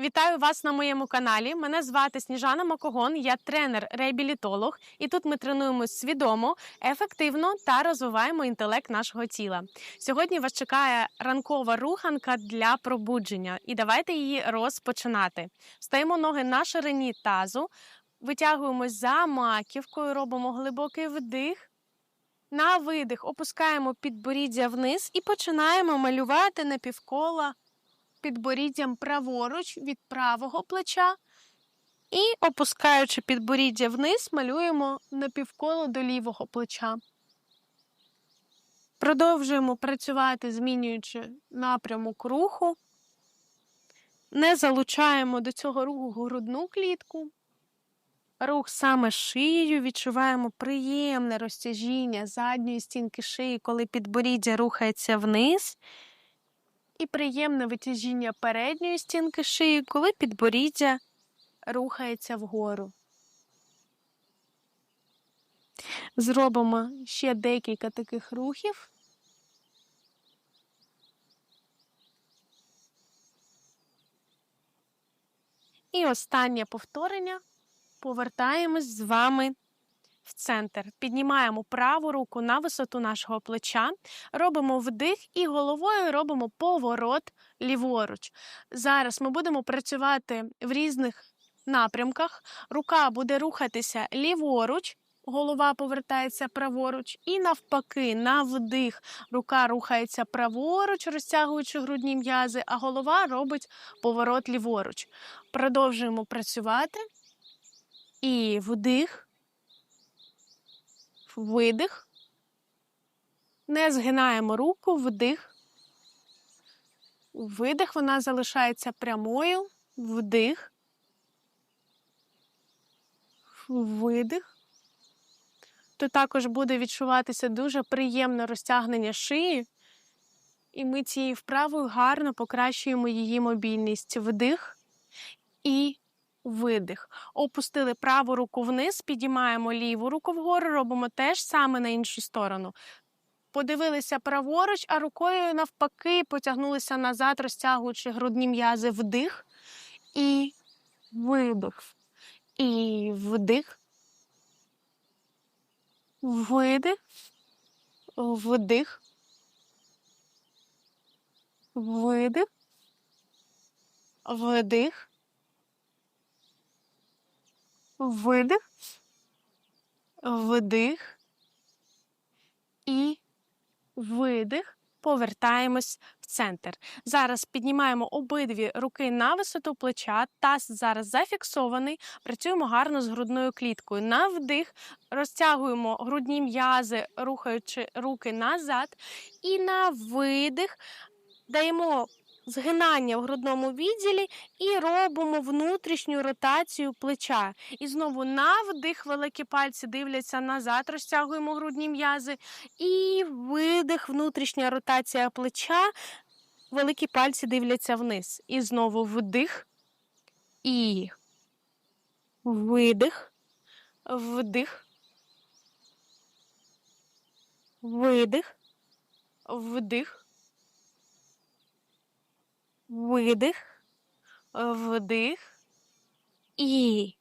Вітаю вас на моєму каналі. Мене звати Сніжана Макогон, я тренер-реабілітолог, і тут ми тренуємось свідомо, ефективно та розвиваємо інтелект нашого тіла. Сьогодні вас чекає ранкова руханка для пробудження, і давайте її розпочинати. Стаємо ноги на ширині тазу, витягуємось за маківкою, робимо глибокий вдих. На видих опускаємо підборіддя вниз і починаємо малювати напівкола підборіддям праворуч від правого плеча. І, опускаючи підборіддя вниз, малюємо напівколо до лівого плеча. Продовжуємо працювати, змінюючи напрямок руху. Не залучаємо до цього руху грудну клітку. Рух саме шиєю, відчуваємо приємне розтяжіння задньої стінки шиї, коли підборіддя рухається вниз і приємне витяжіння передньої стінки шиї, коли підборіддя рухається вгору. Зробимо ще декілька таких рухів. І останнє повторення. Повертаємось з вами в центр. Піднімаємо праву руку на висоту нашого плеча, робимо вдих і головою робимо поворот ліворуч. Зараз ми будемо працювати в різних напрямках. Рука буде рухатися ліворуч. Голова повертається праворуч, і навпаки, на вдих. Рука рухається праворуч, розтягуючи грудні м'язи, а голова робить поворот ліворуч. Продовжуємо працювати. І вдих, видих. Не згинаємо руку, вдих. Видих, вона залишається прямою, вдих. Видих. То також буде відчуватися дуже приємне розтягнення шиї, і ми цією вправою гарно покращуємо її мобільність. Вдих і видих. Опустили праву руку вниз, підіймаємо ліву руку вгору, робимо те ж саме на іншу сторону. Подивилися праворуч, а рукою навпаки потягнулися назад, розтягуючи грудні м'язи вдих і видих. І вдих. Видих. Вдих. Видих. Вдих видих, вдих і видих. Повертаємось в центр. Зараз піднімаємо обидві руки на висоту плеча. Таз зараз зафіксований. Працюємо гарно з грудною кліткою. На вдих розтягуємо грудні м'язи, рухаючи руки назад. І на видих даємо згинання в грудному відділі і робимо внутрішню ротацію плеча. І знову на вдих, великі пальці дивляться назад, розтягуємо грудні м'язи. І видих, внутрішня ротація плеча, великі пальці дивляться вниз. І знову вдих. І видих, вдих, видих, вдих видих, вдих і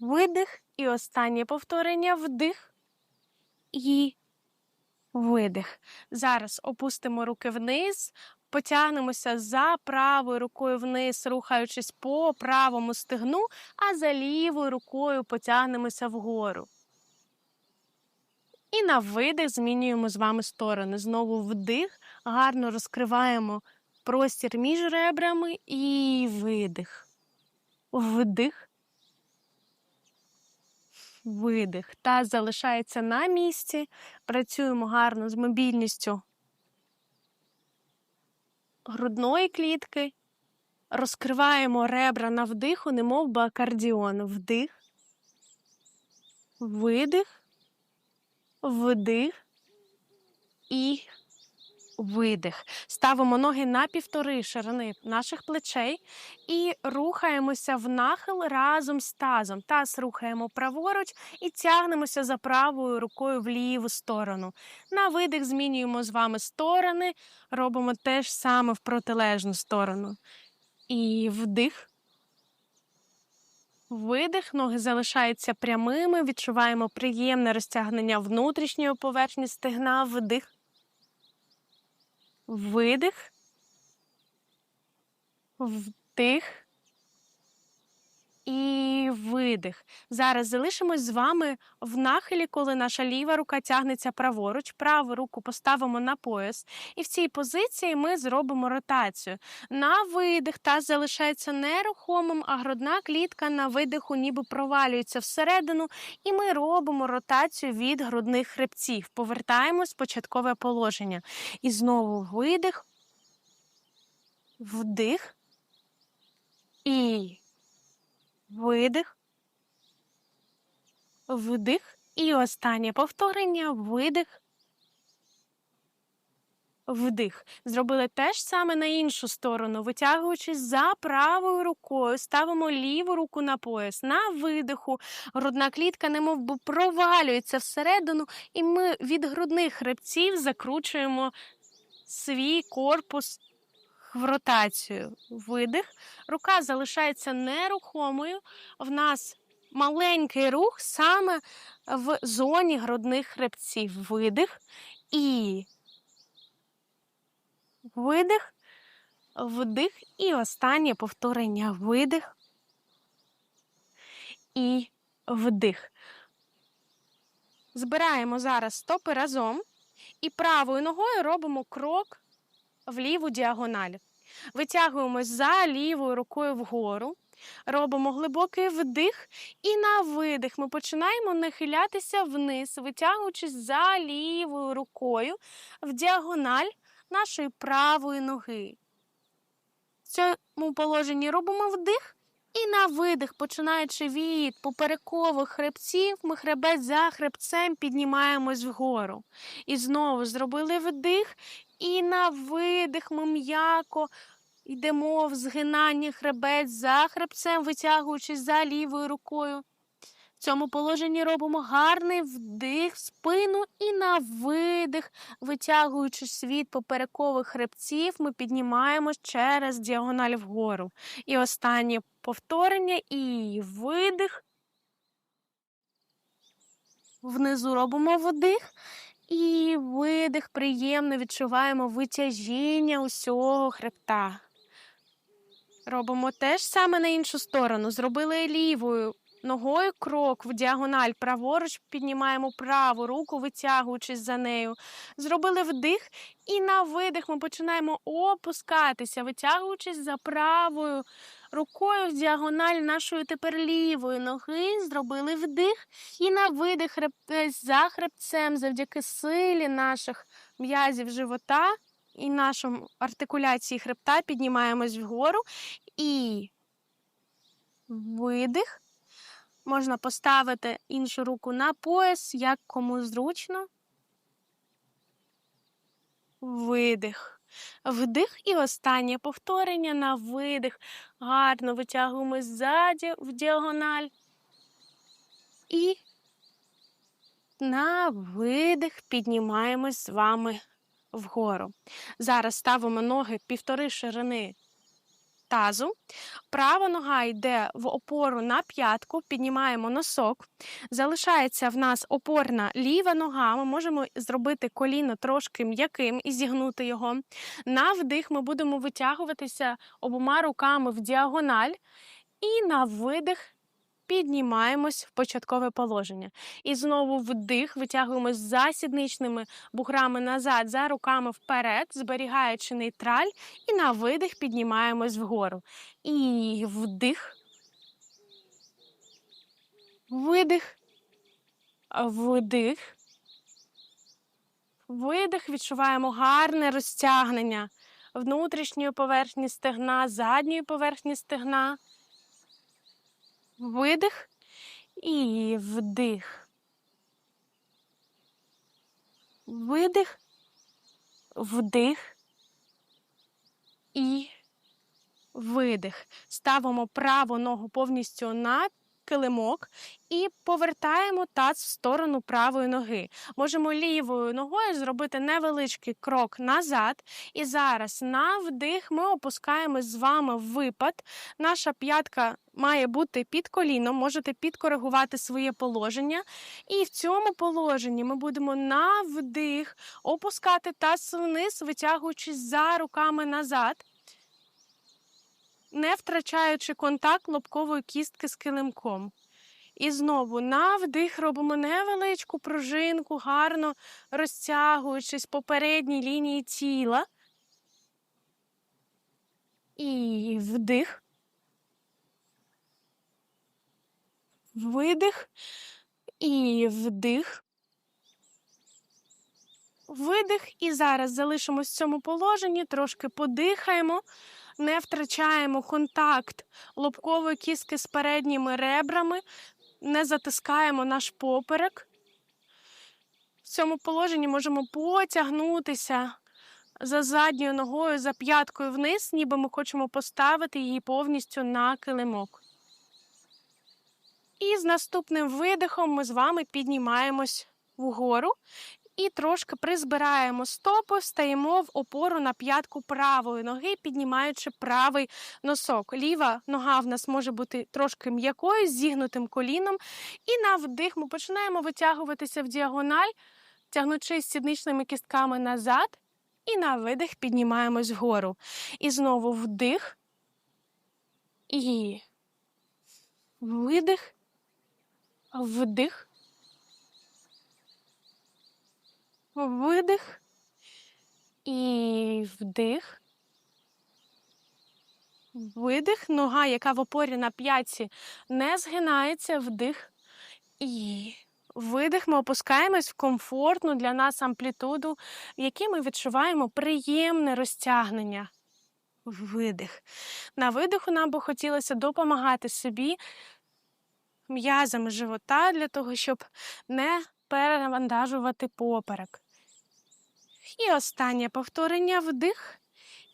видих. І останнє повторення вдих і видих. Зараз опустимо руки вниз, потягнемося за правою рукою вниз, рухаючись по правому стегну, а за лівою рукою потягнемося вгору. І на видих змінюємо з вами сторони. Знову вдих, гарно розкриваємо простір між ребрами і видих. Вдих. Видих. Таз залишається на місці. Працюємо гарно з мобільністю грудної клітки. Розкриваємо ребра на вдиху, немов би акордіон. Вдих, видих, вдих і видих. Ставимо ноги на півтори ширини наших плечей і рухаємося в нахил разом з тазом. Таз рухаємо праворуч і тягнемося за правою рукою в ліву сторону. На видих змінюємо з вами сторони, робимо те ж саме в протилежну сторону. І вдих. Видих, ноги залишаються прямими, відчуваємо приємне розтягнення внутрішньої поверхні стегна, вдих, видих, вдих і видих. Зараз залишимось з вами в нахилі, коли наша ліва рука тягнеться праворуч, праву руку поставимо на пояс. І в цій позиції ми зробимо ротацію. На видих таз залишається нерухомим, а грудна клітка на видиху ніби провалюється всередину. І ми робимо ротацію від грудних хребців. Повертаємось в початкове положення. І знову видих, вдих. І видих, вдих. І останнє повторення, видих, вдих. Зробили те ж саме на іншу сторону, витягуючись за правою рукою, ставимо ліву руку на пояс. На видиху грудна клітка, немов би провалюється всередину, і ми від грудних хребців закручуємо свій корпус в ротацію. Видих. Рука залишається нерухомою. В нас маленький рух саме в зоні грудних хребців. Видих і видих, вдих. І останнє повторення видих і вдих. Збираємо зараз стопи разом і правою ногою робимо крок в ліву діагональ. Витягуємось за лівою рукою вгору, робимо глибокий вдих, і на видих ми починаємо нахилятися вниз, витягуючись за лівою рукою в діагональ нашої правої ноги. В цьому положенні робимо вдих. І на видих, починаючи від поперекових хребців, ми хребець за хребцем піднімаємось вгору. І знову зробили вдих і на видих ми м'яко йдемо в згинанні хребець за хребцем, витягуючись за лівою рукою. В цьому положенні робимо гарний вдих в спину і на видих, витягуючись від поперекових хребців, ми піднімаємось через діагональ вгору. І останнє повторення і видих. Внизу робимо вдих. І видих, приємно відчуваємо витяжіння усього хребта. Робимо те ж саме на іншу сторону. Зробили лівою ногою крок в діагональ, праворуч піднімаємо праву руку, витягуючись за нею. Зробили вдих, і на видих ми починаємо опускатися, витягуючись за правою рукою в діагональ нашої тепер лівої ноги. Зробили вдих, і на видих хребець за хребцем завдяки силі наших м'язів живота. І нашому артикуляції хребта піднімаємось вгору і видих. Можна поставити іншу руку на пояс, як кому зручно. Видих. Вдих і останнє повторення на видих. Гарно витягуємо ззаді в діагональ. І на видих піднімаємось з вами вгору. Зараз ставимо ноги півтори ширини тазу. Права нога йде в опору на п'ятку, піднімаємо носок. Залишається в нас опорна ліва нога. Ми можемо зробити коліно трошки м'яким і зігнути його. На вдих ми будемо витягуватися обома руками в діагональ. І на видих піднімаємось в початкове положення. І знову вдих, витягуємось за сідничними буграми назад, за руками вперед, зберігаючи нейтраль, і на видих піднімаємось вгору. І вдих, видих, вдих. Видих, відчуваємо гарне розтягнення внутрішньої поверхні стегна, задньої поверхні стегна видих і вдих. Видих, вдих і видих. Ставимо праву ногу повністю на килимок і повертаємо таз в сторону правої ноги. Можемо лівою ногою зробити невеличкий крок назад. І зараз на вдих ми опускаємось з вами випад. Наша п'ятка має бути під коліном, можете підкоригувати своє положення. І в цьому положенні ми будемо на вдих опускати таз вниз, витягуючись за руками назад. Не втрачаючи контакт лобкової кістки з килимком. І знову на вдих робимо невеличку пружинку, гарно розтягуючись по передній лінії тіла. І вдих. Видих і вдих. Видих. І зараз залишимось в цьому положенні, трошки подихаємо, не втрачаємо контакт лобкової кістки з передніми ребрами, не затискаємо наш поперек. В цьому положенні можемо потягнутися за задньою ногою, за п'яткою вниз, ніби ми хочемо поставити її повністю на килимок. І з наступним видихом ми з вами піднімаємось вгору і трошки призбираємо стопи, стаємо в опору на п'ятку правої ноги, піднімаючи правий носок. Ліва нога в нас може бути трошки м'якою, зігнутим коліном. І на вдих ми починаємо витягуватися в діагональ, тягнучи сідничними кістками назад. І на видих піднімаємось вгору. І знову вдих. І видих. Вдих. Видих. І вдих. Видих. Нога, яка в опорі на п'ятці, не згинається, вдих. І видих. Ми опускаємось в комфортну для нас амплітуду, в якій ми відчуваємо приємне розтягнення. Видих. На видиху нам би хотілося допомагати собі м'язами живота для того, щоб не перевантажувати поперек. І останнє повторення вдих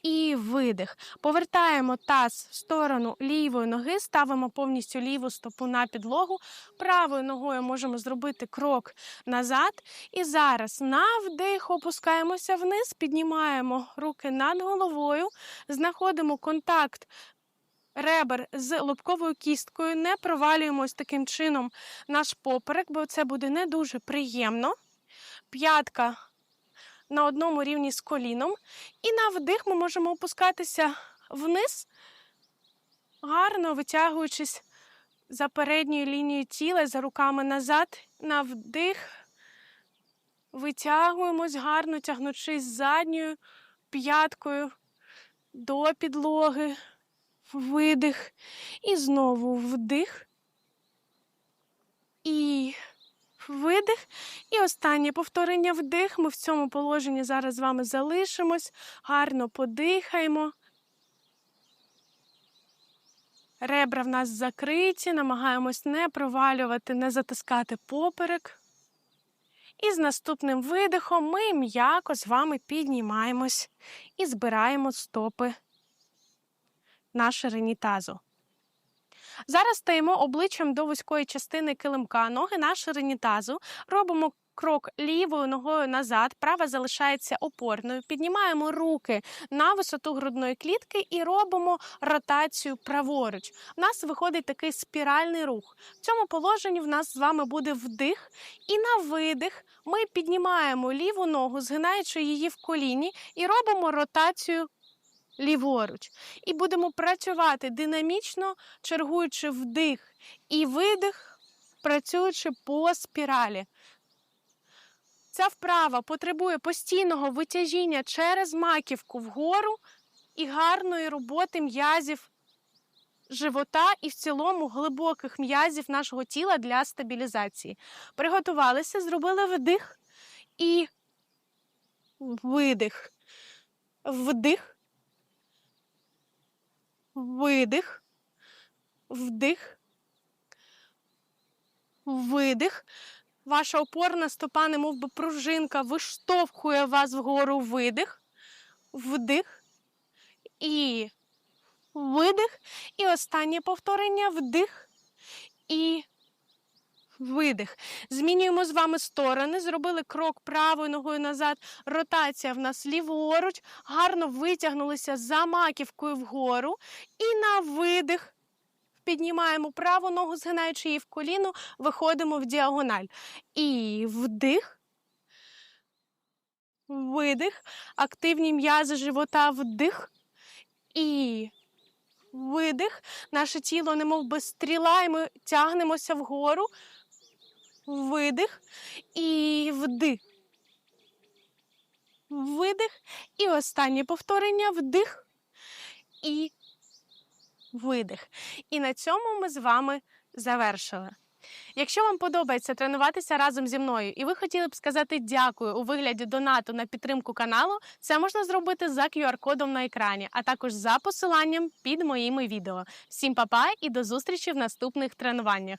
і видих. Повертаємо таз в сторону лівої ноги, ставимо повністю ліву стопу на підлогу. Правою ногою можемо зробити крок назад. І зараз на вдих опускаємося вниз, піднімаємо руки над головою, знаходимо контакт. Ребер з лобковою кісткою, не провалюємо ось таким чином наш поперек, бо це буде не дуже приємно. П'ятка на одному рівні з коліном. І на вдих ми можемо опускатися вниз, гарно витягуючись за передньою лінією тіла, за руками назад. На вдих. Витягуємось, гарно тягнучись задньою п'яткою до підлоги, видих. І знову вдих. І видих. І останнє повторення вдих. Ми в цьому положенні зараз з вами залишимось, гарно подихаємо. Ребра в нас закриті, намагаємось не провалювати, не затискати поперек. І з наступним видихом ми м'яко з вами піднімаємось і збираємо стопи на ширині тазу. Зараз стаємо обличчям до вузької частини килимка, ноги на ширині тазу, робимо крок лівою ногою назад, права залишається опорною. Піднімаємо руки на висоту грудної клітки і робимо ротацію праворуч. У нас виходить такий спіральний рух. В цьому положенні в нас з вами буде вдих, і на видих ми піднімаємо ліву ногу, згинаючи її в коліні, і робимо ротацію ліворуч. І будемо працювати динамічно, чергуючи вдих і видих, працюючи по спіралі. Ця вправа потребує постійного витяжіння через маківку вгору і гарної роботи м'язів живота і в цілому глибоких м'язів нашого тіла для стабілізації. Приготувалися, зробили вдих і видих. Вдих видих, вдих, видих. Ваша опорна стопа, немов би пружинка, виштовхує вас вгору. Видих, вдих. І видих. І останнє повторення. Вдих. І видих. Змінюємо з вами сторони. Зробили крок правою ногою назад. Ротація в нас ліворуч. Гарно витягнулися за маківкою вгору. І на видих. Піднімаємо праву ногу, згинаючи її в коліно, виходимо в діагональ. І вдих. Видих. Активні м'язи живота вдих. І видих. Наше тіло немов би стріла, і ми тягнемося вгору. Видих. І вдих. Видих. І останнє повторення вдих. І видих. І на цьому ми з вами завершили. Якщо вам подобається тренуватися разом зі мною, і ви хотіли б сказати дякую у вигляді донату на підтримку каналу, це можна зробити за QR-кодом на екрані, а також за посиланням під моїми відео. Всім па-па і до зустрічі в наступних тренуваннях.